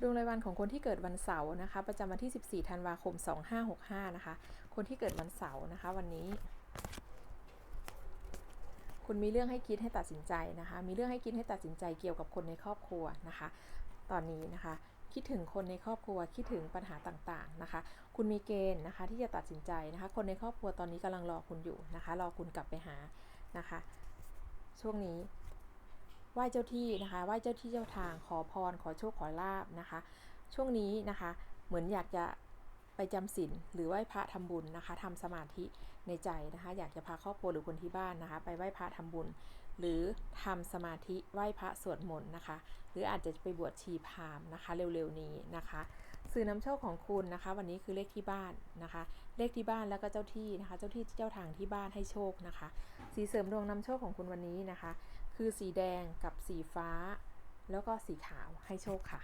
ดวงรายวันของคนที่เกิดวันเสาร์นะคะ ประจำวันที่ 14 ธันวาคม 2565 นะคะ คนที่เกิดวันเสาร์นะคะ วันนี้ คุณมีเรื่องให้คิดให้ตัดสินใจนะคะ มีเรื่องให้คิดให้ตัดสินใจเกี่ยวกับคนในครอบครัวนะคะ ตอนนี้นะคะ คิดถึงคนในครอบครัว คิดถึงปัญหาต่างๆนะคะ คุณมีเกณฑ์นะคะ ที่จะตัดสินใจนะคะ คนในครอบครัวตอนนี้กำลังรอคุณอยู่นะคะ รอคุณกลับไปหานะคะ ช่วงนี้ ไหว้เจ้าที่นะคะไหว้เจ้าที่เจ้าทางขอพร ขอโชคขอลาบนะคะ ช่วงนี้นะคะเหมือนอยากจะไปจำศีลหรือไหว้พระทำบุญนะคะทำสมาธิในใจนะคะ อยากจะพาครอบครัวหรือคนที่บ้านนะคะ ไปไหว้พระทำบุญ หรือทำสมาธิไหว้พระสวดมนต์นะคะ หรืออาจจะไปบวชชีพามนะคะ เร็วๆนี้นะคะ สื่อนำโชคของคุณนะคะ วันนี้คือเลขที่บ้านนะคะ เลขที่บ้านแล้วก็เจ้าที่นะคะ เจ้าที่เจ้าทางที่บ้านให้โชคนะคะ สีเสริมดวงนำโชคของคุณวันนี้นะคะ คือสีแดงกับสีฟ้า แล้วก็สีขาวให้โชคค่ะ